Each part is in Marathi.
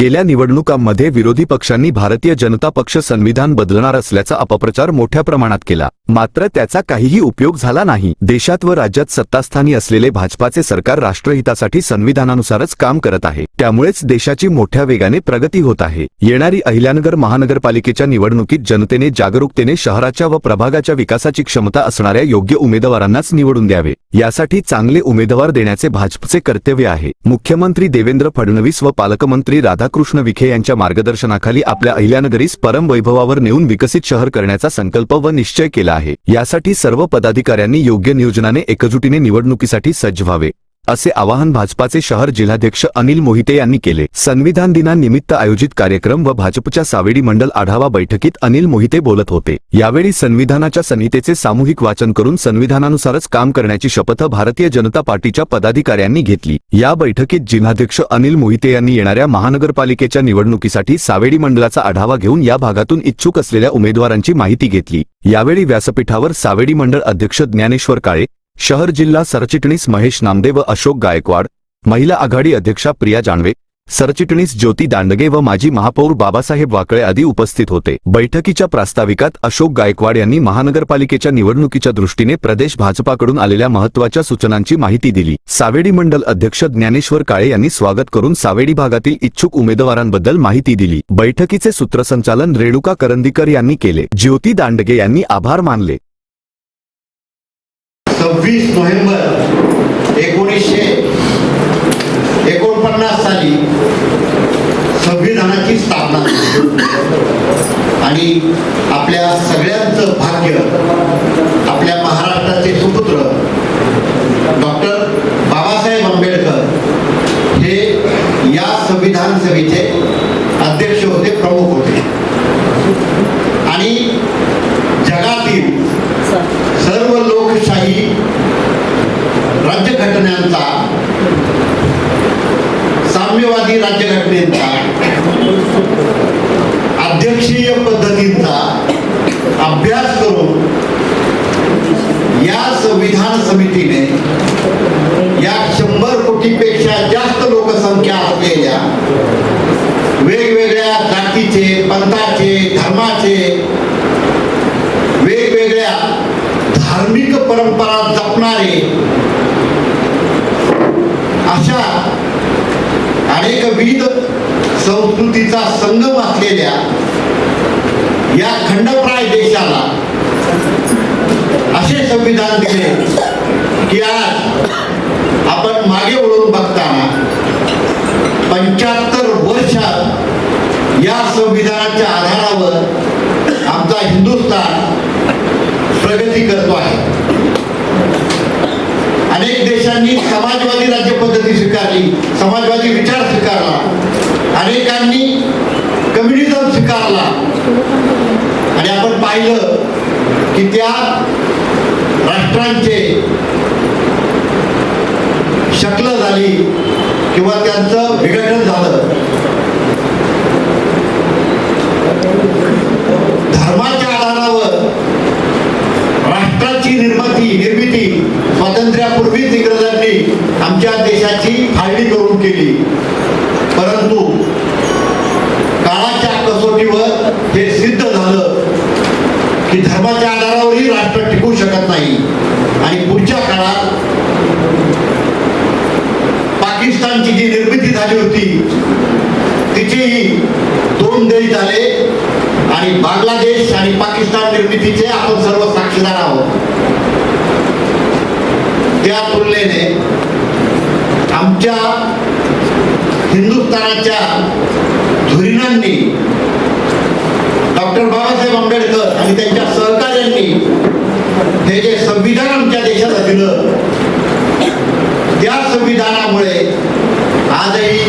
गेल्या निवडणुकांमध्ये विरोधी पक्षांनी भारतीय जनता पक्ष संविधान बदलणार असल्याचा अपप्रचार मोठ्या प्रमाणात केला. मात्र त्याचा काहीही उपयोग झाला नाही. देशात व राज्यात सत्तास्थानी असलेले भाजपाचे सरकार राष्ट्रहितासाठी संविधानानुसारच काम करत आहे. त्यामुळेच देशाची मोठ्या वेगाने प्रगती होत आहे. येणारी अहिल्यानगर महानगरपालिकेच्या निवडणुकीत जनतेने जागरूकतेने शहराच्या व प्रभागाच्या विकासाची क्षमता असणाऱ्या योग्य उमेदवारांनाच निवडून द्यावे. यासाठी चांगले उमेदवार देण्याचे भाजपचे कर्तव्य आहे. मुख्यमंत्री देवेंद्र फडणवीस व पालकमंत्री राधाकृष्ण विखे यांच्या मार्गदर्शनाखाली आपल्या अहिल्यानगरीस परम वैभवावर नेऊन विकसित शहर करण्याचा संकल्प व निश्चय केला आहे. यासाठी सर्व पदाधिकाऱ्यांनी योग्य नियोजनाने एकजुटीने निवडणुकीसाठी सज्ज व्हावे. असे आवाहन भाजपाचे शहर जिल्हाध्यक्ष अनिल मोहिते यांनी केले. संविधान दिनानिमित्त आयोजित कार्यक्रम व भाजपच्या सावेडी मंडल आढावा बैठकीत अनिल मोहिते बोलत होते. यावेळी संविधानाच्या संहितेचे सामूहिक वाचन करून संविधानानुसारच काम करण्याची शपथ भारतीय जनता पार्टीच्या पदाधिकाऱ्यांनी घेतली. या बैठकीत जिल्हाध्यक्ष अनिल मोहिते यांनी येणाऱ्या महानगरपालिकेच्या निवडणुकीसाठी सावेडी मंडळाचा आढावा घेऊन या भागातून इच्छुक असलेल्या उमेदवारांची माहिती घेतली. यावेळी व्यासपीठावर सावेडी मंडळ अध्यक्ष ज्ञानेश्वर काळे शहर जिल्हा सरचिटणीस महेश नामदेव व अशोक गायकवाड महिला आघाडी अध्यक्षा प्रिया जानवे सरचिटणीस ज्योती दांडगे व माजी महापौर बाबासाहेब वाकळे आदी उपस्थित होते. बैठकीच्या प्रास्ताविकात अशोक गायकवाड यांनी महानगरपालिकेच्या निवडणुकीच्या दृष्टीने प्रदेश भाजपाकडून आलेल्या महत्त्वाच्या सूचनांची माहिती दिली. सावेडी मंडल अध्यक्ष ज्ञानेश्वर काळे यांनी स्वागत करून सावेडी भागातील इच्छुक उमेदवारांबद्दल माहिती दिली. बैठकीचे सूत्रसंचालन रेणुका करंदीकर यांनी केले. ज्योती दांडगे यांनी आभार मानले. सव्वीस नोव्हेंबर एकोणीसशे एकोणपन्नास साली संविधानाची स्थापना आणि आपल्या सगळ्यांचं भाग्य आपल्या महाराष्ट्राचे सुपुत्र डॉक्टर बाबासाहेब आंबेडकर हे या संविधान सभेचे अध्यक्ष होते प्रमुख होते आणि जगातील सर्व लोकशाही राज्यघटनांचा साम्यवादी राज्यघटनेचा अध्यक्षीय पद्धतींचा अभ्यास करून या संविधान समितीने या शंभर कोटीपेक्षा जास्त लोकसंख्या असलेल्या वेगवेगळ्या जातीचे पंथाचे धर्माचे वेगवेगळ्या धार्मिक परंपरा जपणारे अशा अनेकविध संस्कृतीचा संगम असलेल्या या खंडप्राय देशाला असे संविधान दिले की आज आपण मागे वळून बघताना पंच्याहत्तर वर्षात या संविधानाच्या आधारावर आमचा हिंदुस्थान प्रगती करतो आहे. अनेक देशांनी समाजवादी राज्य पद्धती स्वीकारली समाजवादी विचार स्वीकारला अनेकांनी कम्युनिझम स्वीकारला आणि आपण पाहिलं की त्या राष्ट्रांचे शकल झाली किंवा त्यांचं विघटन झालं. धर्माच्या आधारावर राष्ट्राची निर्मिती निर्मिती स्वातंत्र्यापूर्वीच इंग्रजांनी आमच्या देशाची फाळणी करून केली. परंतु काळाच्या कसोटीवर हे सिद्ध झालं की धर्माच्या आधारावरही राष्ट्र टिकू शकत नाही आणि पुढच्या काळात पाकिस्तानची जी निर्मिती झाली होती तिचेही दोन देश झाले आणि बांगलादेश आणि पाकिस्तान निर्मितीचे आपण सर्व साक्षीदार आहोत. त्या तुलनेने आमच्या हिंदुस्थानाच्या धुरीणांनी डॉक्टर बाबासाहेब आंबेडकर आणि त्यांच्या सर हे जे संविधान आमच्या देशाला दिलं त्या संविधानामुळे आजही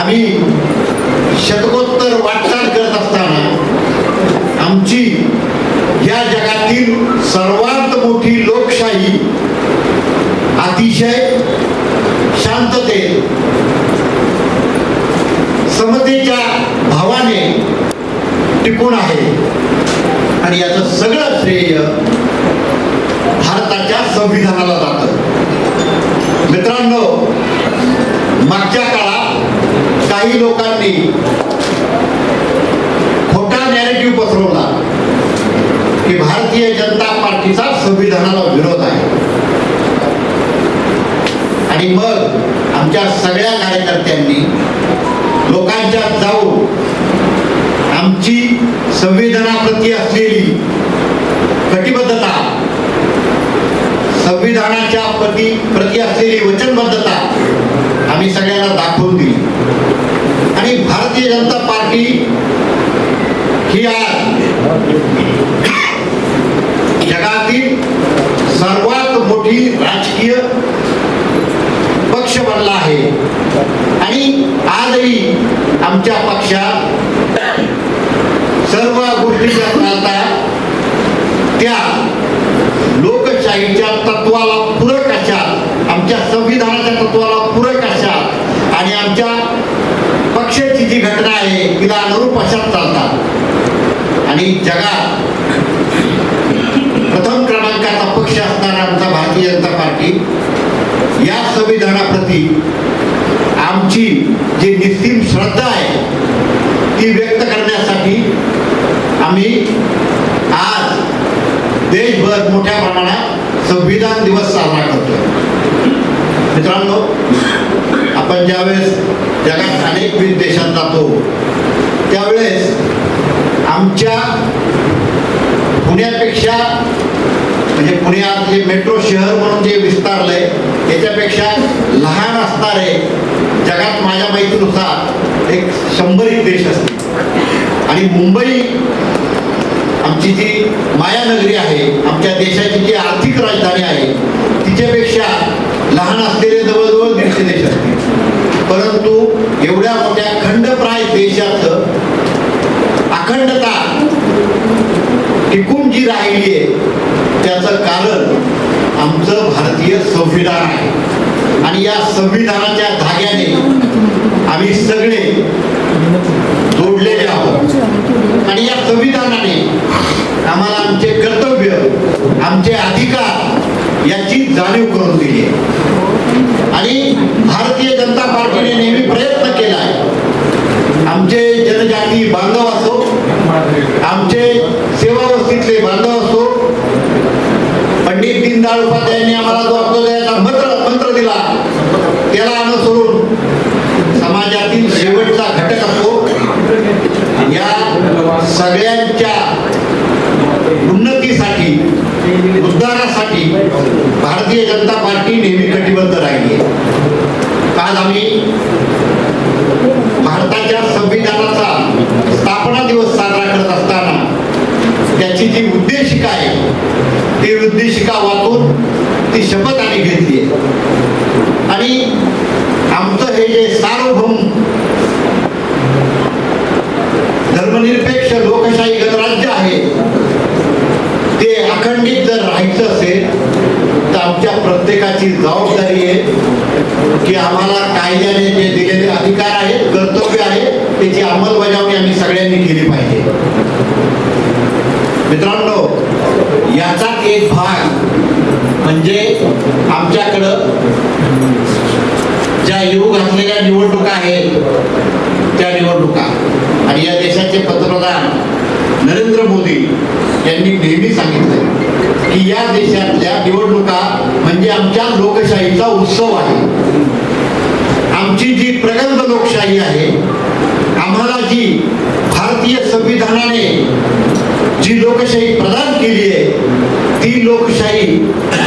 आम्ही शतकोत्तर वाटचाल करत असताना आमची या जगातील सर्वात मोठी लोकशाही अतिशय शांतते समतेच्या भावाने टिकून आहे. आणि याचं सगळं श्रेय भारताच्या संविधानाला जात. मित्रांनो मागच्या काळात काही लोकांनी खोटा नॅरेटिव्ह पसरवला की भारतीय जनता पार्टीचा संविधानाला विरोध आहे. आणि मग आमच्या सगळ्या कार्यकर्त्यांनी लोकांच्या जाऊन आमची संविधान असलेली कटिबद्धता संविधानाच्या प्रती प्रती असलेली वचनबद्धता आम्ही सगळ्यांना दाखवून दिली. आणि भारतीय जनता पार्टी ही आज जगातील सर्वात मोठी राजकीय पक्ष बनला आहे. आणि आजही आमच्या पक्षात सर्व गोष्टी ज्या चालतात त्या लोकशाहीच्या तत्वाला पूरक अशा आमच्या संविधानाच्या तत्वाला पूरक अशा आणि आमच्या पक्षाची जी घटना आहे तिला अनुरूप अशाच चालतात. आणि जगात प्रथम क्रमांकाचा पक्ष असणारा आमचा भारतीय जनता पार्टी या संविधानाप्रती आमची जी निस्तीम श्रद्धा आहे ती व्यक्त करण्यासाठी आम्ही आज देशभर मोठ्या प्रमाणात संविधान दिवस साजरा करतोय. मित्रांनो आपण ज्यावेळेस जगात अनेक विविध देशात जातो त्यावेळेस आमच्या पुण्यापेक्षा म्हणजे पुण्यात जे मेट्रो शहर म्हणून जे विस्तारलंय त्याच्यापेक्षा लहान असणारे जगात माझ्या माहितीनुसार एक शंभर एक देश असतील. आणि मुंबई आमची जी मायानगरी आहे आमच्या देशाची जी आर्थिक राजधानी आहे तिच्यापेक्षा लहान असलेले जवळजवळ दीडशे देश असतील परंतु एवढ्या मोठ्या खंडप्राय देशात अखंडता टिकून जी राहिली आहे त्याचं कारण आमचं भारतीय संविधान आहे. आणि या संविधानाच्या धाग्याने आम्ही सगळे जोडलेले आहोत आणि या संविधानाने आम्हाला आमचे कर्तव्य आमचे अधिकार याची जाणीव करून दिली आहे आणि भारतीय जनता पार्टीने नेहमी प्रयत्न केला आहे आमचे जनजाती बांधव असो आमचे सेवावस्थीतले बांधव असो पंडित दीनदयाळ उपाध्यायांनी आम्हाला जो अभ्युदयाचा मंत्र मंत्र दिला त्याला अनुसरून समाजातील शेवटचा घटक असो या सगळ्यांच्या उन्नतीसाठी उद्धारासाठी भारतीय जनता पार्टी नेहमी कटिबद्ध राहिली आहे आज आम्ही भारताच्या संविधानाचा स्थापना दिवस साजरा करत असताना त्याची जी उद्देशिका आहे ती उद्देशिका वाचून ती शपथ आम्ही घेतली आणि आमचं हे जे सार्वभौम धर्मनिरपेक्ष लोकशाही गणराज्य आहे ते अखंडित जर राहायचं असेल तर आमच्या प्रत्येकाची जबाबदारी आहे की आम्हाला कायद्याने जे दिलेले अधिकार आहेत कर्तव्य आहे त्याची अंमलबजावणी आम्ही सगळ्यांनी केली पाहिजे. मित्रांनो याचाच एक भाग म्हणजे आमच्याकडं ज्या येऊ घातलेल्या निवडणुका आहेत त्या निवडणुका. आणि या देशाचे पंतप्रधान नरेंद्र मोदी यांनी नेहमी सांगितलं की या देशातल्या निवडणुका म्हणजे आमच्या लोकशाहीचा उत्सव आहे. आमची जी प्रगल्भ लोकशाही आहे आम्हाला जी भारतीय संविधानाने जी लोकशाही प्रदान केली आहे ती लोकशाही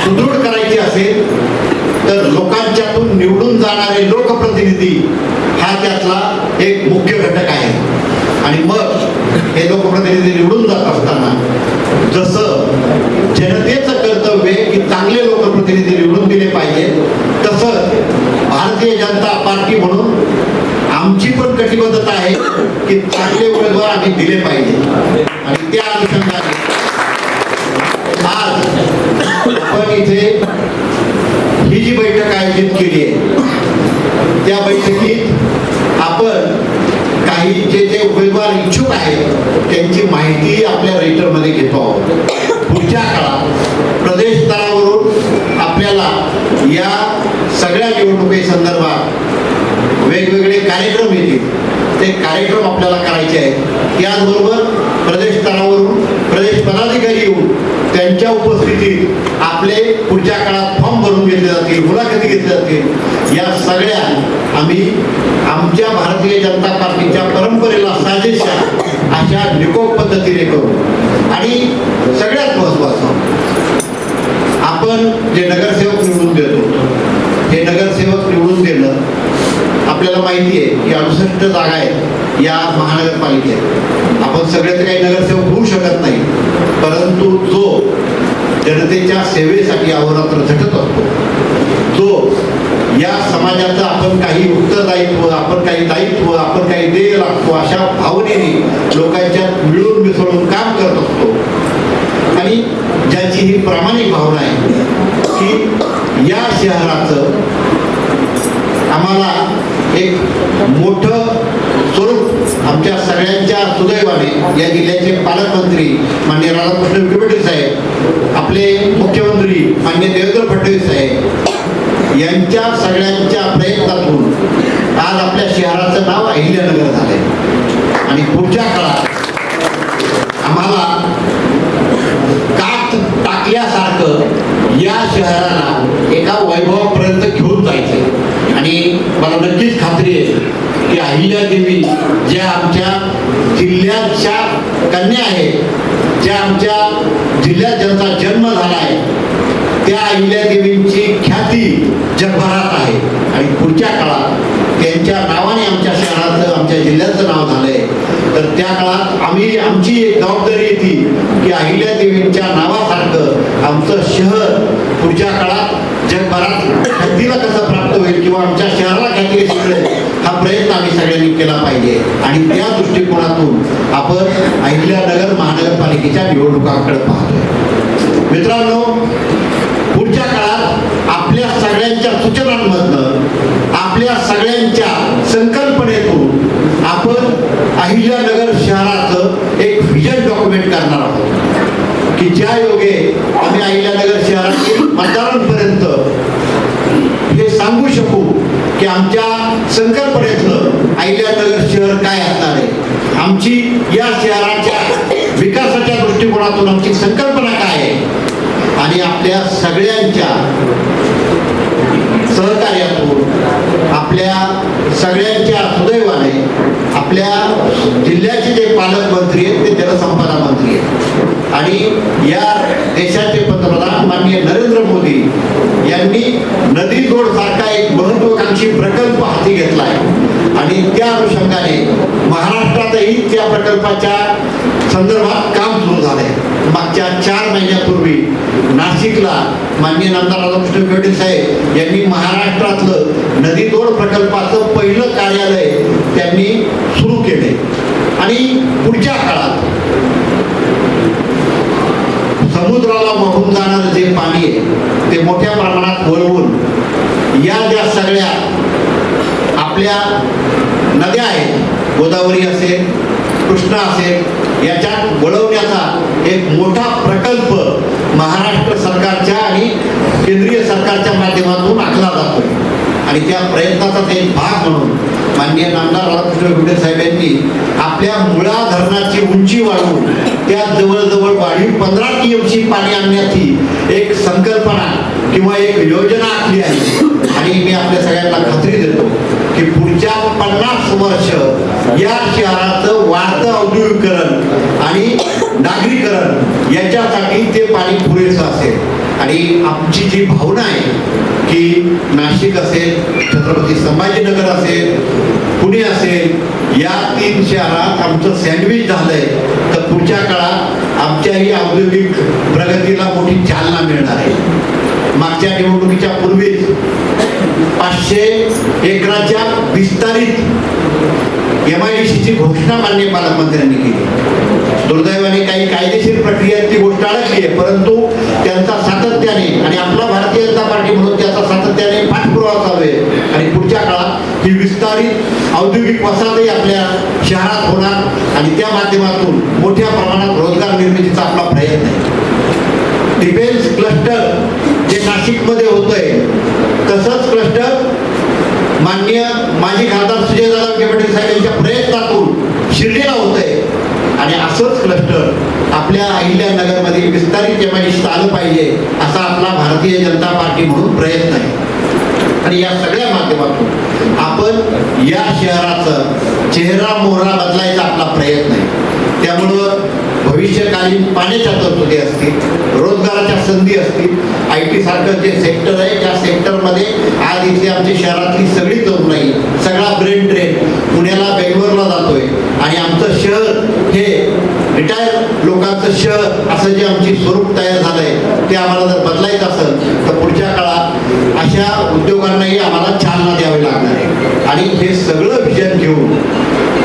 सुदृढ करायची असेल तर लोकांच्यातून निवडून जाणारे लोकप्रतिनिधी हा त्यातला एक मुख्य घटक आहे. आणि मग हे लोकप्रतिनिधी निवडून जात असताना जसं जनतेचं कर्तव्य की चांगले लोकप्रतिनिधी निवडून दिले पाहिजे तसं भारतीय जनता पार्टी म्हणून आमची पण कटिबद्धता आहे की चांगले उमेदवार आम्ही दिले पाहिजे. आणि त्या अनुषंगाने. आज आपण इथे ही जी बैठक आयोजित केली आहे त्या बैठकीत आपण काही जे जे उमेदवार इच्छुक आहेत त्यांची माहिती आपल्या रेटरमध्ये घेतो आहोत. पुढच्या काळात प्रदेश स्तरावरून आपल्याला या सगळ्या निवडणुकी संदर्भात वेगवेगळे कार्यक्रम येतील. ते कार्यक्रम आपल्याला करायचे आहेत. याचबरोबर प्रदेश स्तरावरून प्रदेश पदाधिकारी येऊन त्यांच्या उपस्थितीत आपले पुढच्या काळात फॉर्म भरून घेतले जातील मुलाखती घेतल्या जातील. या सगळ्या आम्ही आमच्या भारतीय जनता पार्टीच्या परंपरेला साजेशा अशा निकोप पद्धतीने करू. आणि सगळ्यात महत्वाचं आपण जे नगरसेवक निवडून देतो हे नगरसेवक निवडून देणं आपल्याला माहिती आहे की अडुसष्ट जागा आहेत या महानगरपालिकेत. आपण सगळे तर काही नगरसेवक होऊ शकत नाही परंतु जो जनतेच्या सेवेसाठी अहोरात्र झटत असतो जो या समाजाचं आपण काही उत्तरदायित्व आपण काही दायित्व आपण काही देय लागतो अशा भावनेने लोकांच्या मिळून मिसळून काम करत असतो आणि ज्याची ही प्रामाणिक भावना आहे की या शहराचं आम्हाला एक मोठं स्वरूप आमच्या सगळ्यांच्या सुदैवाने या जिल्ह्याचे पालकमंत्री माननीय राधाकृष्ण विखे साहेब आपले मुख्यमंत्री माननीय देवेंद्र फडणवीस साहेब यांच्या सगळ्यांच्या प्रयत्नातून आज आपल्या शहराचं नाव अहिल्यानगर झालंय. आणि पुढच्या काळात आम्हाला कात टाकल्यासारखं या शहराला एका वैभवापर्यंत घेऊन जायचंय. मला नक्कीच खात्री आहे की अहिल्या देवी ज्या आमच्या जिल्ह्याच्या कन्या आहेत ज्या आमच्या जिल्ह्यात ज्यांचा जन्म झाला आहे त्या अहिल्या देवींची ख्याती जगभरात आहे. आणि पुढच्या काळात त्यांच्या नावाने आमच्या शहराचं आमच्या जिल्ह्याचं नाव झालंय. तर त्या काळात आम्ही आमची एक जबाबदारी येते की अहिल्या देवींच्या नावासारखं आमचं शहर पुढच्या काळात जगभरात ख्यातीला कसं प्राप्त होईल किंवा आमच्या शहराला ख्याती कशी मिळेल हा प्रयत्न आम्ही सगळ्यांनी केला पाहिजे. आणि त्या दृष्टिकोनातून आपण अहिल्यानगर महानगरपालिकेच्या निवडणुकांकडे पाहतोय. मित्रांनो पुढच्या काळात आपल्या सगळ्यांच्या सूचनांमधनं आपल्या सगळ्यांच्या संकल्प अहिल्यानगर शहराचं एक व्हिजन डॉक्युमेंट करणार आहोत. की ज्या योगे आम्ही अहिल्यानगर शहरातील मतदारांपर्यंत हे सांगू शकू की आमच्या संकल्पनेतलं अहिल्यानगर शहर काय असणार आहे. आमची या शहराच्या विकासाच्या दृष्टिकोनातून आमची संकल्पना काय आणि आपल्या सगळ्यांच्या सहकार्यातून आपल्या सगळ्यांच्या सुदैवाने आपल्या जिल्ह्याचे जे पालकमंत्री आहेत ते जलसंपदा मंत्री आहेत. आणि या देशाचे पंतप्रधान माननीय नरेंद्र मोदी यांनी नदी जोड सारखा एक महत्वाकांक्षी प्रकल्प हाती घेतला आहे आणि त्या अनुषंगाने महाराष्ट्रातही त्या प्रकल्पाच्या संदर्भात काम सुरू झाले. मागच्या चार महिन्यापूर्वी नाशिकला माननीय नामदार राधाकृष्ण विखे साहेब यांनी महाराष्ट्रातलं नदीतोड प्रकल्पाचं पहिलं कार्यालय त्यांनी सुरू केले. आणि पुढच्या काळात समुद्राला वाहून जाणारं जे पाणी आहे ते मोठ्या प्रमाणात वळवून या ज्या सगळ्या आपल्या नद्या आहेत गोदावरी असेल कृष्णा असेल याच्यात वळवण्याचा एक मोठा प्रकल्प महाराष्ट्र सरकारच्या आणि केंद्रीय सरकारच्या माध्यमातून आखला जातोय. आणि त्या प्रयत्नाचा एक भाग म्हणून माननीय नामदार राधाकृष्ण विखे साहेब यांनी आपल्या मुळा धरणाची उंची वाढवून त्या जवळजवळ वाढीव पंधरा टी पाणी आणण्याची एक संकल्पना किंवा एक योजना आखली आहे. आणि मी आपल्या सगळ्यांना खात्री देतो की पुढच्या पन्नास वर्ष या शहराचं वाढतं औद्योगिकरण आणि नागरीकरण याच्यासाठी ते पाणी पुरेसं असेल. आणि आमची जी भावना आहे की नाशिक असेल छत्रपती संभाजीनगर असेल पुणे असेल या तीन शहरात आमचं सँडविच झालंय. तर पुढच्या काळात आमच्याही औद्योगिक प्रगतीला मोठी चालना मिळणार आहे. मागच्या निवडणुकीच्या पूर्वीच पाचशे एकराच्या विस्तारित एम आय डी सीची घोषणा मान्य पालकमंत्र्यांनी केली. दुर्दैवाने काही कायदेशीर प्रक्रियेत ती गोष्ट अडकली आहे परंतु त्यांचा सातत्याने आणि आपला भारतीय जनता पार्टी म्हणून त्याचा सातत्याने पाठपुरावा चालू आहे. आणि पुढच्या काळात ही विस्तारित औद्योगिक वसाहतही आपल्या शहरात होणार आणि त्या माध्यमातून मोठ्या प्रमाणात रोजगार निर्मितीचा आपला प्रयत्न आहे. डिफेन्स क्लस्टर जे नाशिकमध्ये माननीय माजी खासदार सुजय दादा विखे पाटील साहेब यांच्या प्रयत्नातून शिर्डीला होत आहे आणि असंच क्लस्टर आपल्या अहिल्यानगरमध्ये विस्तारित जेव्हा आलं पाहिजे असा आपला भारतीय जनता पार्टी म्हणून प्रयत्न आहे. आणि या सगळ्या माध्यमातून आपण या शहराचं चेहरा मोहरा बदलायचा आपला प्रयत्न आहे. त्यामुळं भविष्यकालीन पाण्याच्या तरतुदी असतील रोजगाराच्या संधी असतील आय टी सारखं जे सेक्टर आहे त्या सेक्टरमध्ये आज इथे आमची शहरातली सगळी तरुणाई सगळा ब्रेन ट्रेन पुण्याला बेंगलोरला जातोय. आणि आमचं शहर हे रिटायर लोकांचं शहर असं जे आमची स्वरूप तयार झालंय ते आम्हाला जर बदलायचं असेल तर पुढच्या अशा उद्योगांनाही आम्हाला चालना द्यावी लागणार आहे. आणि हे सगळं विजन घेऊन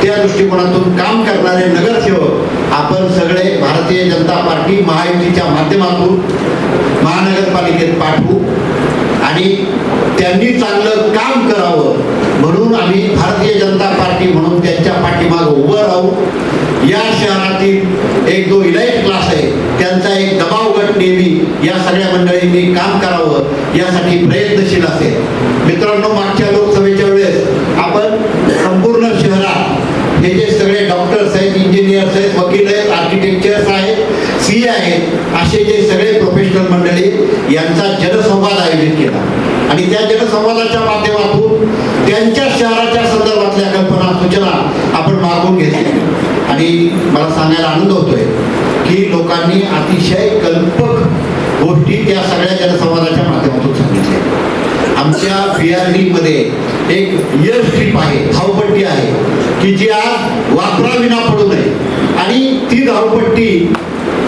त्या दृष्टिकोनातून काम करणारे नगरसेवक आपण सगळे भारतीय जनता पार्टी महायुतीच्या माध्यमातून महानगरपालिकेत पाठवू. आणि त्यांनी चांगलं काम करावं म्हणून आम्ही भारतीय जनता पार्टी म्हणून त्यांच्या पाठीमाग उभं राहू. या शहरातील एक जो इलाइट क्लास आहे त्यांचा एक दबाव गट नेहमी या सगळ्या मंडळींनी काम करावं यासाठी प्रयत्नशील असेल. मित्रांनो मागच्या लोकसभेच्या वेळेस आपण संपूर्ण शहरात हे जे सगळे डॉक्टर्स आहेत इंजिनियर्स आहेत वकील आहेत आर्किटेक्चर्स आहेत सी आहेत असे जे सगळे प्रोफेशनल मंडळी यांचा जनसंवाद आयोजित केला संवादाच्या माध्यमातून त्यांच्या शहराच्या संदर्भातल्या कल्पना सूचना आपण मागून घेतल्या. आणि मला सांगायला आनंद होतोय की लोकांनी अतिशय कल्पक गोष्टी त्या सगळ्या जनसंवादाच्या माध्यमातून सांगितल्या. आमच्या बी आर डी मध्ये एक इयर स्ट्रीप आहे धावपट्टी आहे की जी आज वापराविना पडू नये. आणि ती धावपट्टी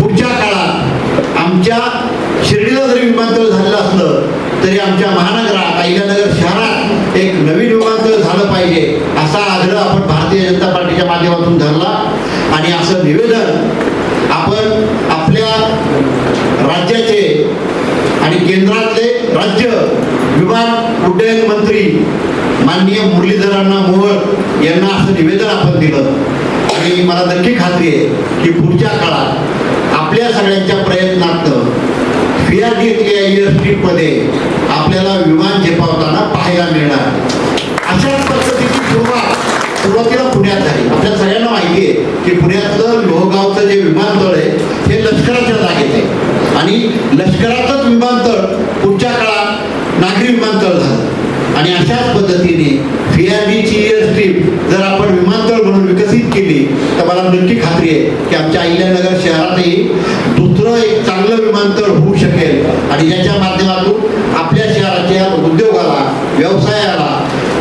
पुढच्या काळात आमच्या शिर्डीला जरी विमानतळ झालेलं असलं तरी आमच्या महानगरात अहिल्यानगर शहरात एक नवीन विमानतळ झालं पाहिजे असा आग्रह आपण भारतीय जनता पार्टीच्या माध्यमातून धरला. आणि असं निवेदन आपण आपल्या राज्याचे आणि केंद्रातले राज्य विमान उड्डयन मंत्री माननीय मुरलीधरांना मोहोळ यांना असं निवेदन आपण दिलं. आणि मला नक्की खात्री आहे की पुढच्या काळात आपल्या सगळ्यांच्या प्रयत्नातनं फिआरडीतल्या एअरस्ट्रीपमध्ये आपल्याला विमान झेपावताना पाहायला मिळणार. अशाच पद्धतीची सुरुवात सुरुवातीला पुण्यात झाली. आपल्या सगळ्यांना माहिती आहे की पुण्यातलं लोहगावचं जे विमानतळ आहे हे लष्कराच्या जागेत आहे आणि लष्कराचंच विमानतळ पुढच्या काळात नागरी विमानतळ झालं. आणि अशाच पद्धतीने सीआरबीची एअर स्ट्रीप जर आपण विमानतळ म्हणून विकसित केली तर मला नक्की खात्री आहे की आमच्या अहिल्यानगर शहरातही दुसरं एक चांगलं विमानतळ होऊ शकेल. आणि याच्या माध्यमातून आपल्या शहराच्या उद्योगाला व्यवसायाला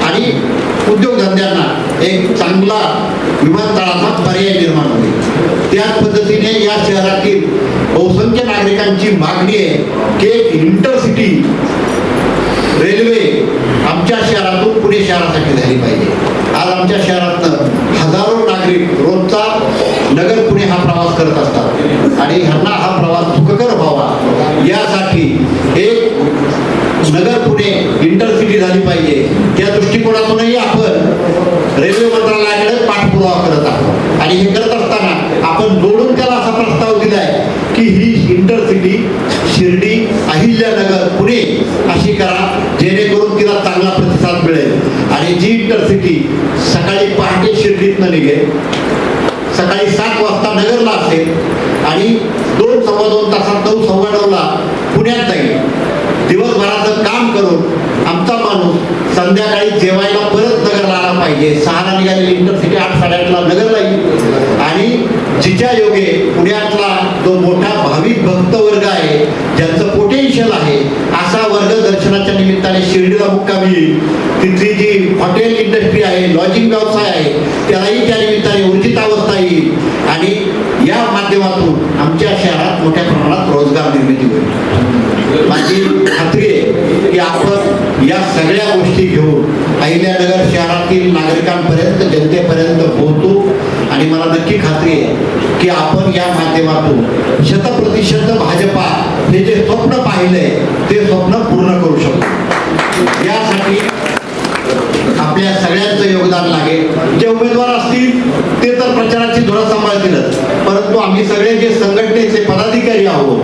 आणि उद्योगधंद्यांना एक चांगला विमानतळाचा पर्याय निर्माण होईल. त्याच पद्धतीने या शहरातील बहुसंख्य नागरिकांची मागणी आहे की एक इंटरसिटी रेल्वे आमच्या शहरातून पुणे शहरासाठी झाली पाहिजे. आज आमच्या शहरातनं हजारो नागरिक रोजचा नगर पुणे हा प्रवास करत असतात. आणि ह्यांना हा प्रवास सुखकर व्हावा. यासाठी एक नगर पुणे इंटरसिटी झाली पाहिजे. त्या दृष्टिकोनातूनही आपण रेल्वे मंत्रालयाकडे पाठपुरावा करत आहोत. आणि हे करत असताना आपण जोडून त्याला असा प्रस्ताव दिलाय की ही इंटरसिटी शिर्डी अहिल्यानगर पुणे अशी करा जेणेकरून तिला चांगला प्रतिसाद मिळेल. आणि जी इंटरसिटी सकाळी पहाटे शिर्डीतनं निघेल सकाळी सात वाजता नगरला असेल आणि दोन सव्वा दोन तासात नऊ सव्वा नऊला पुण्यात जाईल. दिवसभराचं काम करून आमचा माणूस संध्याकाळी जेवायला म्हणजे सहाला निघालेली इंटरसिटी आठ साडेआठला नगरला येईल आणि जिच्या योगे पुण्यातला जो मोठा भाविक भक्त वर्ग आहे ज्यांचं पोटेन्शियल आहे असा वर्ग दर्शनाच्या निमित्ताने शिर्डीला मुक्कामी येईल. तिथली जी हॉटेल इंडस्ट्री आहे लॉजिंग व्यवसाय आहे त्यालाही त्या निमित्ताने ऊर्जित अवस्था येईल. आणि या माध्यमातून आमच्या शहरात मोठ्या प्रमाणात रोजगार निर्मिती होईल. माझी खात्री आहे की आपण या सगळ्या गोष्टी घेऊन अहिल्यानगर शहरातील नागरिकांपर्यंत जनतेपर्यंत पोहोचू. आणि मला नक्की खात्री आहे की आपण या माध्यमातून शतप्रतिशत भाजपा हे जे स्वप्न पाहिलंय ते स्वप्न पूर्ण करू शकतो यासाठी आपल्या सगळ्यांचं योगदान लागेल जे उमेदवार असतील ते तर प्रचाराची धुरा सांभाळतीलच परंतु आम्ही सगळे जे संघटनेचे पदाधिकारी आहोत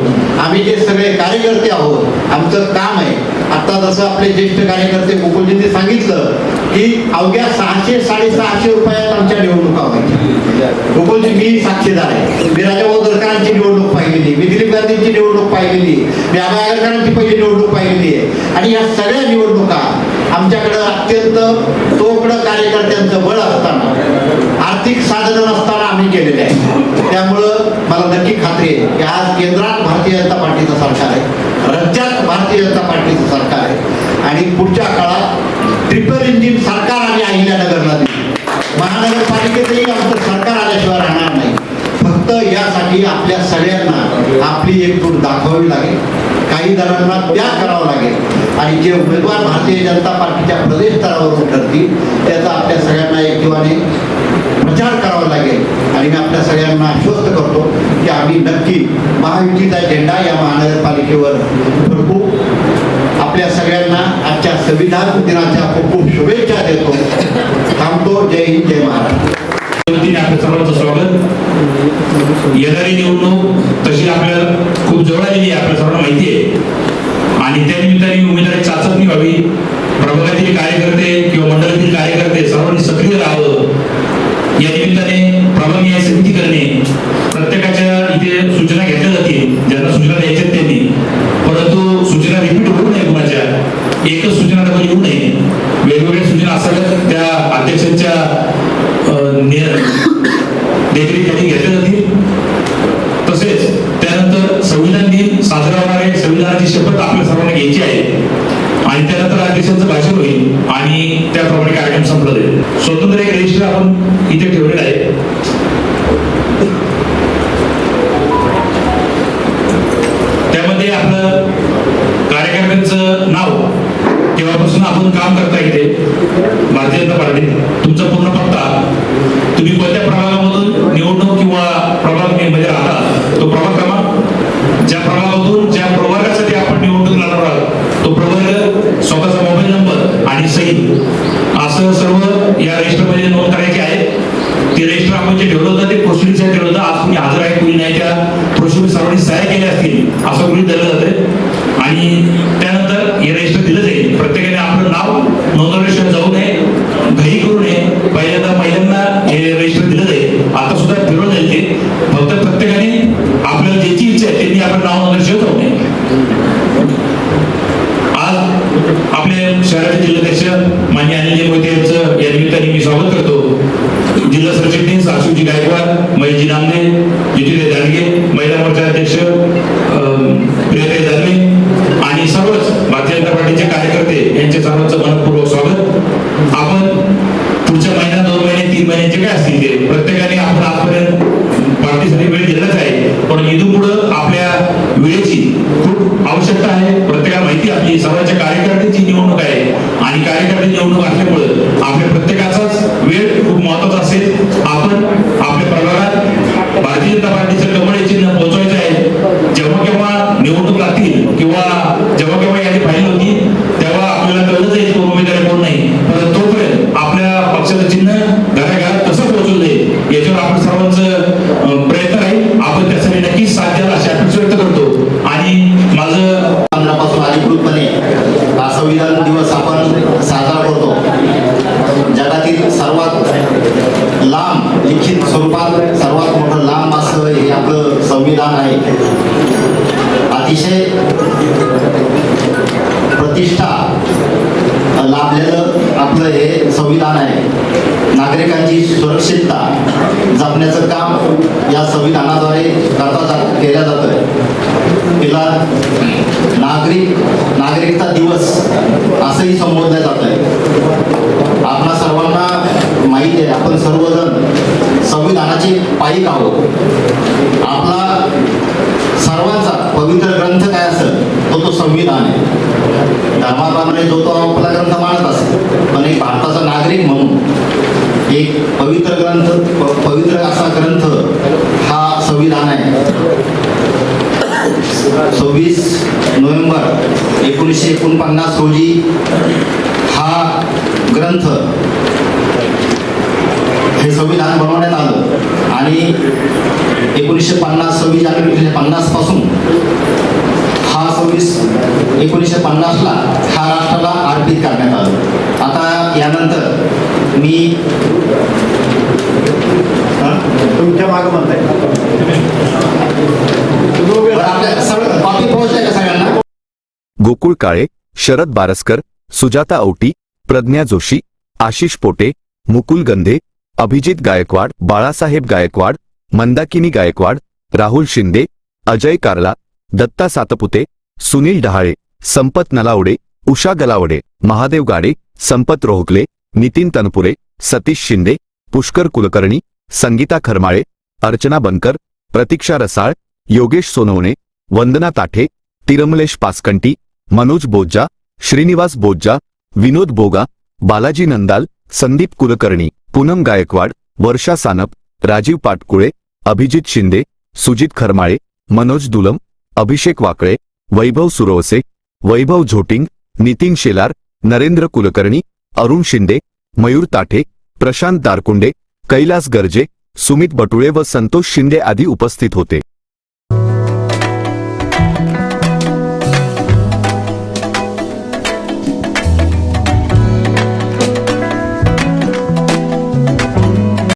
आम्ही जे सगळे कार्यकर्ते आहोत आमचं काम आहे. आता जसं आपले ज्येष्ठ कार्यकर्ते मुकुलजींनी सांगितलं की अवघ्या सहाशे साडेसहाशे रुपयात आमच्या निवडणुका व्हायच्या. मुकुलजी मी साक्षीदार आहे. मी राजाभाऊ दरकरांची निवडणूक पाहिलेली. मी दिलीप गांधींची निवडणूक पाहिलेली. मी आबा आगरकरांची पहिली निवडणूक पाहिलेली आहे. आणि या सगळ्या निवडणुका आमच्याकडं अत्यंत तोकडं कार्यकर्त्यांचं बळ असताना आर्थिक साधनं नसताना आम्ही केलेले आहे त्यामुळं मला नक्की खात्री आहे की आज केंद्रात भारतीय जनता पार्टीचं सरकार आहे. राज्यात भारतीय जनता पार्टीचं सरकार आहे. आणि पुढच्या काळात ट्रिपल इंजिन सरकार आम्ही अहिल्यानगरला दिली महानगरपालिकेतही आमचं सरकार आल्याशिवाय राहणार नाही. फक्त यासाठी आपल्या सगळ्यांना आपली एकजूट दाखवावी लागेल. काही जणांना त्याग करावा लागेल. आणि जे उमेदवार भारतीय जनता पार्टीच्या प्रदेश स्तरावरून ठरतील त्याचा आपल्या सगळ्यांना एकजीवाने विचार करावा लागेल. आणि मी आपल्या सगळ्यांना आश्वस्त करतो की आम्ही नक्की महायुतीचा झेंडा या महानगरपालिकेवर फडकू आपल्या सगळ्यांना आजच्या संविधान दिनाच्या खूप खूप शुभेच्छा देतो. थांबतो. जय हिंद जय महाराष्ट्र. सर्वांचं स्वागत. येणारी निवडणूक तशी आपल्याला खूप जवळ आलेली आहे आपल्या सर्वांना माहिती आहे. आणि त्या निमित्ताने उमेदवारी चाचपणी व्हावी. प्रभागातील कार्यकर्ते किंवा मंडळातील कार्यकर्ते सर्वांनी सक्रिय राहावं. काय असतील ते. प्रत्येकाने आपण आजपर्यंत पार्टीसाठी वेळ दिलाच आहे. पण इथून पुढं आपल्या वेळेची खूप आवश्यकता आहे. प्रत्येकाला माहिती आपली सर्वांच्या कार्यकर्त्याची निवडणूक आहे. आणि कार्यकर्ते निवडणूक असल्यामुळं आपल्या प्रत्येकाचाच वेळ खूप महत्त्वाचा असेल. आपण आपल्या प्रभागात भारतीय जनता पार्टीचं कमळ हे चिन्ह पोहोचवायचं आहे जेव्हा केव्हा निवडणूक लागतील किंवा जेव्हा केव्हा यादी फाईल होती तेव्हा आपल्याला कळलं जाईल कोण उमेदवार आहे, कोण नाही पण तोपर्यंत आपल्या पक्षाचं चिन्ह घराघरात कसं पोहोचवलं जाईल याच्यावर आपण सर्वांचं अं, प्रयत्न राहील आपण त्यासाठी नक्कीच साथ द्याल अशी अपेक्षा व्यक्त करतो आणि माझं पंधरापासून अधिकृतपणे हा संविधान दिवस आपण साजरा करतो जगातील सर्वात लांब लिखित स्वरूपात सर्वात मोठं लांब असं हे आपलं संविधान आहे. अतिशय प्रतिष्ठा लाभलेलं आपलं हे संविधान आहे. नागरिकांची सुरक्षितता जपण्याचं काम या संविधानाद्वारे करता जा केल्या जातं तिला नागरिक नागरिकता दिवस असंही संबोधलं जात आहे आपणा सर्वांना माहिती आहे. आपण सर्वजण संविधानाचे पायिक आहोत आपला सर्वांचा पवित्र ग्रंथ काय असेल तो तो संविधान आहे. धर्माप्रमाणे जो तो आपला ग्रंथ मानत असेल पण एक भारताचा नागरिक म्हणून एक पवित्र ग्रंथ प- पवित्र असा ग्रंथ हा संविधान आहे. सव्वीस नोव्हेंबर एकोणीसशे एकोणपन्नास रोजी ग्रंथ हे संविधान बनवण्यात आलं. आणि एकोणीसशे पन्नास सव्वीस जानेवारी एकोणीसशे पन्नासपासून हा सव्वीस एकोणीसशे पन्नासला सरकारला अर्पित करण्यात आलं. आता यानंतर मी तुमच्या मागं म्हणताय. गोकुळ काळे शरद बारस्कर सुजाता औटी प्रज्ञा जोशी आशिष पोटे मुकुल गंधे अभिजित गायकवाड बाळासाहेब गायकवाड मंदाकिनी गायकवाड राहुल शिंदे अजय कारला दत्ता सातपुते सुनील डहाळे संपत नलावडे उषा गलावडे महादेव गाडे संपत रोहकले नितीन तनपुरे सतीश शिंदे पुष्कर कुलकर्णी संगीता खरमाळे अर्चना बनकर प्रतीक्षा रसाळ योगेश सोनवणे वंदना ताठे तिरमलेश पासकंटी मनोज बोज्जा श्रीनिवास बोज्जा विनोद बोगा बालाजी नंदाल संदीप कुलकर्णी पूनम गायकवाड वर्षा सानप राजीव पाटकुळे अभिजित शिंदे सुजित खरमाळे मनोज दुलम अभिषेक वाकळे वैभव सुरवसे वैभव झोटिंग नितीन शेलार नरेंद्र कुलकर्णी अरुण शिंदे मयूर ताठे प्रशांत दारकुंडे कैलास गर्जे सुमित बटुळे व संतोष शिंदे आदी उपस्थित होते.